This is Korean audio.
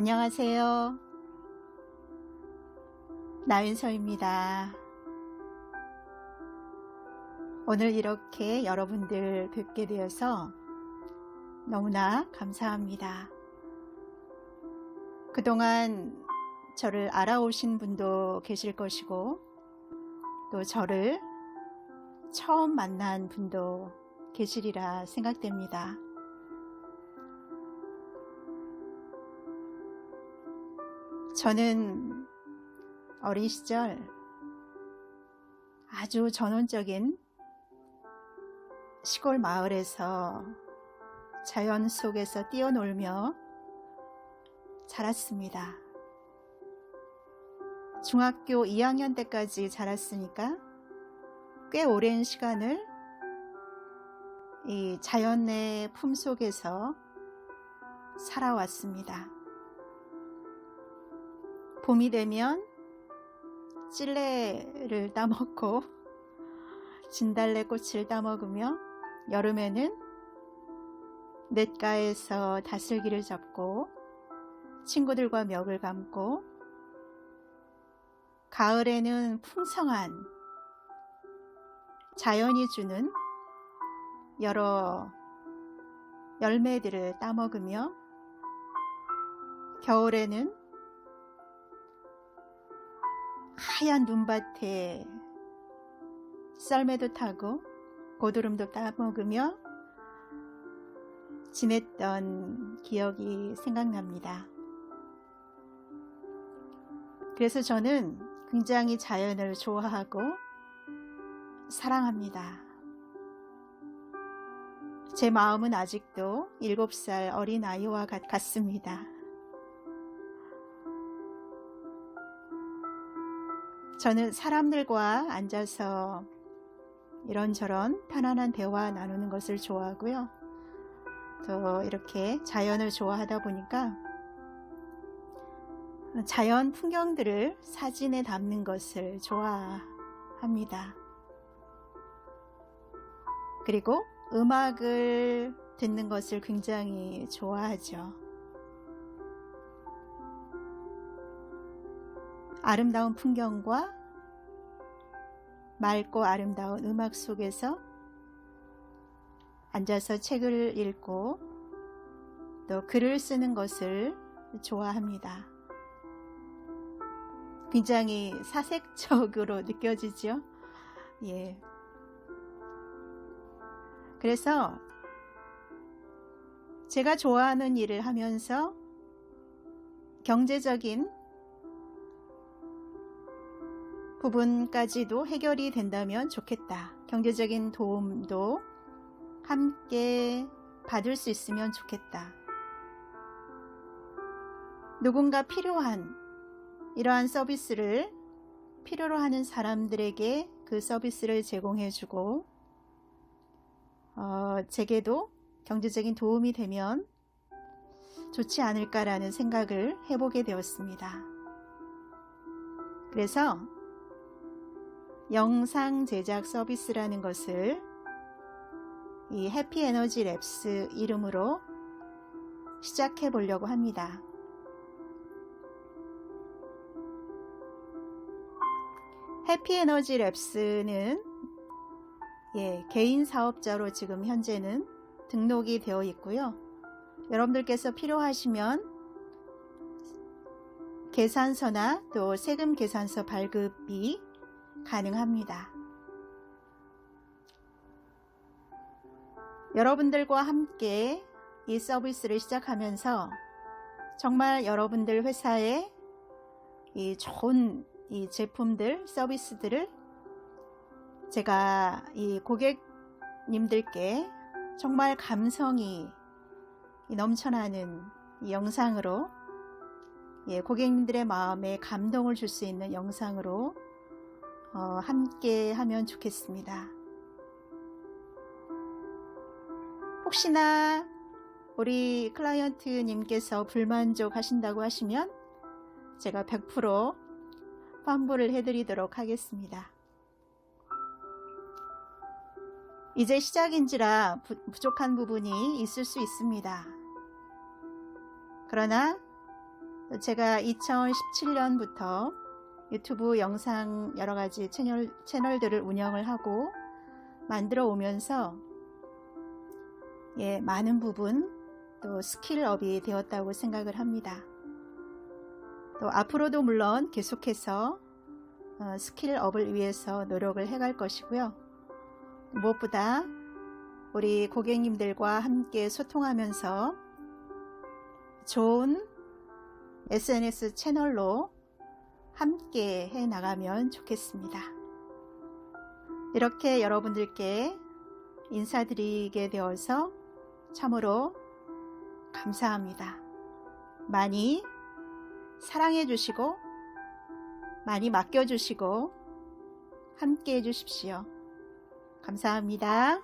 안녕하세요. 나윤서입니다. 오늘 이렇게 여러분들 뵙게 되어서 너무나 감사합니다. 그동안 저를 알아오신 분도 계실 것이고, 또 저를 처음 만난 분도 계시리라 생각됩니다. 저는 어린 시절 아주 전원적인 시골 마을에서 자연 속에서 뛰어놀며 자랐습니다. 중학교 2학년 때까지 자랐으니까 꽤 오랜 시간을 이 자연의 품 속에서 살아왔습니다. 봄이 되면 찔레를 따먹고 진달래 꽃을 따먹으며 여름에는 냇가에서 다슬기를 잡고 친구들과 멱을 감고 가을에는 풍성한 자연이 주는 여러 열매들을 따먹으며 겨울에는 하얀 눈밭에 썰매도 타고 고드름도 따먹으며 지냈던 기억이 생각납니다. 그래서 저는 굉장히 자연을 좋아하고 사랑합니다. 제 마음은 아직도 7살 어린 아이와 같습니다. 저는 사람들과 앉아서 이런저런 편안한 대화 나누는 것을 좋아하고요. 또 이렇게 자연을 좋아하다 보니까 자연 풍경들을 사진에 담는 것을 좋아합니다. 그리고 음악을 듣는 것을 굉장히 좋아하죠. 아름다운 풍경과 맑고 아름다운 음악 속에서 앉아서 책을 읽고 또 글을 쓰는 것을 좋아합니다. 굉장히 사색적으로 느껴지죠? 예. 그래서 제가 좋아하는 일을 하면서 경제적인 부분까지도 해결이 된다면 좋겠다. 경제적인 도움도 함께 받을 수 있으면 좋겠다. 누군가 필요한 이러한 서비스를 필요로 하는 사람들에게 그 서비스를 제공해주고, 어, 제게도 경제적인 도움이 되면 좋지 않을까라는 생각을 해보게 되었습니다. 그래서 영상 제작 서비스라는 것을 이 해피 에너지 랩스 이름으로 시작해 보려고 합니다. 해피 에너지 랩스는 예, 개인 사업자로 지금 현재는 등록이 되어 있고요. 여러분들께서 필요하시면 계산서나 또 세금 계산서 발급이 가능합니다. 여러분들과 함께 이 서비스를 시작하면서 정말 여러분들 회사에 이 좋은 이 제품들, 서비스들을 제가 이 고객님들께 정말 감성이 넘쳐나는 이 영상으로 예, 고객님들의 마음에 감동을 줄 수 있는 영상으로 어, 함께 하면 좋겠습니다. 혹시나 우리 클라이언트님께서 불만족 하신다고 하시면 제가 100% 환불을 해드리도록 하겠습니다. 이제 시작인지라 부, 부족한 부분이 있을 수 있습니다. 그러나 제가 2017년부터 유튜브 영상 여러 가지 채널, 채널들을 운영을 하고 만들어 오면서 예, 많은 부분 또 스킬업이 되었다고 생각을 합니다. 또 앞으로도 물론 계속해서 어, 스킬업을 위해서 노력을 해갈 것이고요. 무엇보다 우리 고객님들과 함께 소통하면서 좋은 SNS 채널로 함께 해 나가면 좋겠습니다. 이렇게 여러분들께 인사드리게 되어서 참으로 감사합니다. 많이 사랑해 주시고, 많이 맡겨 주시고, 함께 해 주십시오. 감사합니다.